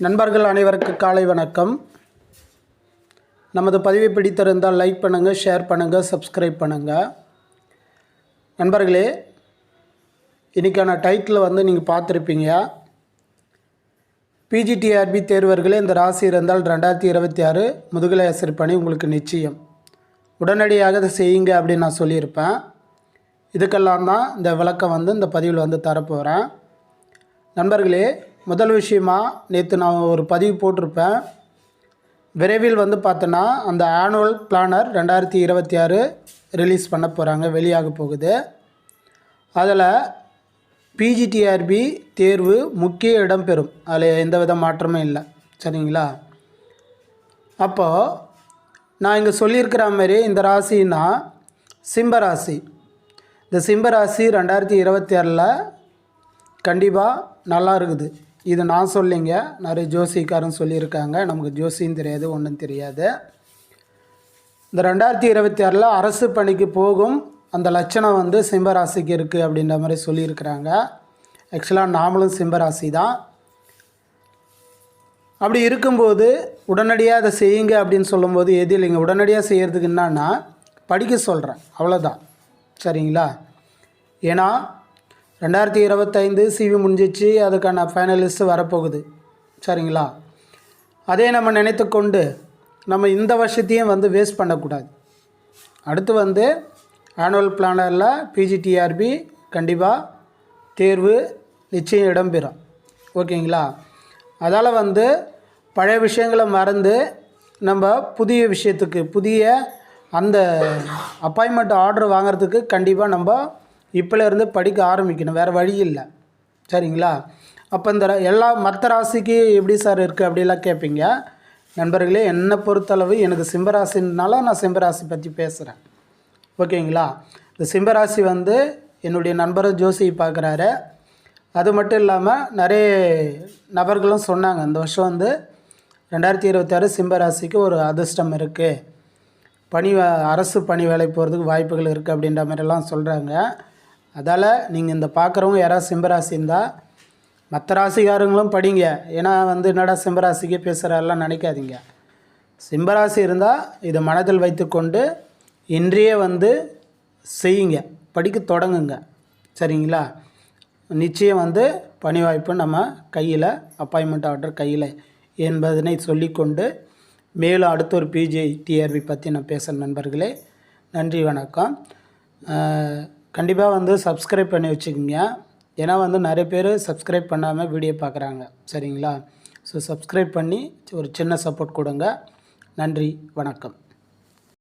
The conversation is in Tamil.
நண்பர்கள் அனைவருக்கு காலை வணக்கம். நமது பதிவை பிடித்திருந்தால் லைக் பண்ணுங்கள் ஷேர் பண்ணுங்கள் சப்ஸ்கிரைப் பண்ணுங்கள் நண்பர்களே இன்றைக்கான டைட்டில் வந்து நீங்கள் பார்த்துருப்பீங்க. பிஜிடிஆர்பி தேர்வர்களே இந்த ராசி இருந்தால் ரெண்டாயிரத்தி இருபத்தி ஆறு முதுகலை ஆசிரியர் பணி உங்களுக்கு நிச்சயம். உடனடியாக அதை செய்யுங்க அப்படின்னு நான் சொல்லியிருப்பேன். இதுக்கெல்லாம் தான் இந்த விளக்கம் வந்து இந்த பதிவில் வந்து தரப்போகிறேன் நண்பர்களே முதல் விஷயமா நேற்று நான் ஒரு பதிவு போட்டிருப்பேன். விரைவில் வந்து பார்த்தோன்னா அந்த ஆனுவல் பிளானர் ரெண்டாயிரத்தி இருபத்தி ஆறு ரிலீஸ் பண்ண போகிறாங்க வெளியாக போகுது. அதில் பிஜிடிஆர்பி தேர்வு முக்கிய இடம் பெறும். அதில் எந்த வித மாற்றமும் இல்லை. சரிங்களா? அப்போது நான் இங்கே சொல்லியிருக்கிற மாதிரி இந்த ராசின்னா சிம்பராசி இந்த சிம்பராசி ரெண்டாயிரத்தி இருபத்தி ஆறில் கண்டிப்பாக நல்லா இருக்குது. இது நான் சொல்லிங்க. நிறைய ஜோசிக்காரன் சொல்லியிருக்காங்க. நமக்கு ஜோசியும் தெரியாது ஒன்றும் தெரியாது. இந்த ரெண்டாயிரத்தி இருபத்தி ஆறில் அரசு பணிக்கு போகும் அந்த லட்சணம் வந்து சிம்மராசிக்கு இருக்குது அப்படின்ற மாதிரி சொல்லியிருக்கிறாங்க. ஆக்சுவலாக நாமளும் சிம்மராசி தான். அப்படி இருக்கும்போது உடனடியாக அதை செய்யுங்க அப்படின்னு சொல்லும்போது எது இல்லைங்க. உடனடியாக செய்கிறதுக்கு என்னன்னா படிக்க சொல்கிறேன் அவ்வளோதான் சரிங்களா? ஏன்னா ரெண்டாயிரத்தி இருபத்தைந்து சிவி முடிஞ்சிச்சு அதுக்கான ஃபைனலிஸ்ட்டு வரப்போகுது. சரிங்களா? அதே நம்ம நினைத்து கொண்டு நம்ம இந்த வருஷத்தையும் வந்து வேஸ்ட் பண்ணக்கூடாது. அடுத்து வந்து ஆனுவல் பிளானரில் பிஜிடிஆர்பி கண்டிப்பாக தேர்வு நிச்சயம் இடம்பெறும். ஓகேங்களா? அதால் வந்து பழைய விஷயங்களை மறந்து நம்ம புதிய விஷயத்துக்கு புதிய அந்த அப்பாயின்மெண்ட் ஆர்டர் வாங்குறதுக்கு கண்டிப்பாக நம்ம இப்போலேருந்து படிக்க ஆரம்பிக்கணும் வேறு வழி இல்லை. சரிங்களா? அப்போ இந்த எல்லா மற்ற ராசிக்கு எப்படி சார் இருக்குது அப்படிலாம் கேட்பீங்க நண்பர்களே என்னை பொறுத்தளவு எனக்கு சிம்பராசினால நான் சிம்பராசி பற்றி பேசுகிறேன் ஓகேங்களா? இந்த சிம்பராசி வந்து என்னுடைய நண்பர் ஜோசி பார்க்குறாரு. அது மட்டும் இல்லாமல் நிறைய நபர்களும் சொன்னாங்க இந்த வருஷம் வந்து ரெண்டாயிரத்தி இருபத்தாறு சிம்பராசிக்கு ஒரு அதிர்ஷ்டம் இருக்குது பணி அரசு பணி வேலை போகிறதுக்கு வாய்ப்புகள் இருக்குது அப்படின்ற மாதிரிலாம் சொல்கிறாங்க அதால் நீங்கள் இந்த பார்க்குறவங்க யாராவது சிம்பராசி இருந்தால் மற்ற ராசிக்காரங்களும் படிங்க. ஏன்னா வந்து என்னடா சிம்பராசிக்கே பேசுகிறாரெல்லாம் நினைக்காதீங்க. சிம்பராசி இருந்தால் இதை மனதில் வைத்துக்கொண்டு இன்றையே வந்து செய்யுங்க. படிக்க தொடங்குங்க. சரிங்களா? நிச்சயம் வந்து பணி வாய்ப்பு நம்ம கையில் அப்பாயின்மெண்ட் ஆர்டர் கையில் என்பதனை சொல்லிக்கொண்டு மேலும் அடுத்த ஒரு பிஜே டிஆர்பி பற்றி நான் பேசுகிற நண்பர்களே. நன்றி வணக்கம். கண்டிப்பாக வந்து சப்ஸ்கிரைப் பண்ணி வச்சுக்கோங்க. ஏன்னா வந்து நிறைய பேர் சப்ஸ்கிரைப் பண்ணாமல் வீடியோ பார்க்குறாங்க. சரிங்களா? ஸோ சப்ஸ்கிரைப் பண்ணி ஒரு சின்ன சப்போர்ட் கொடுங்க. நன்றி வணக்கம்.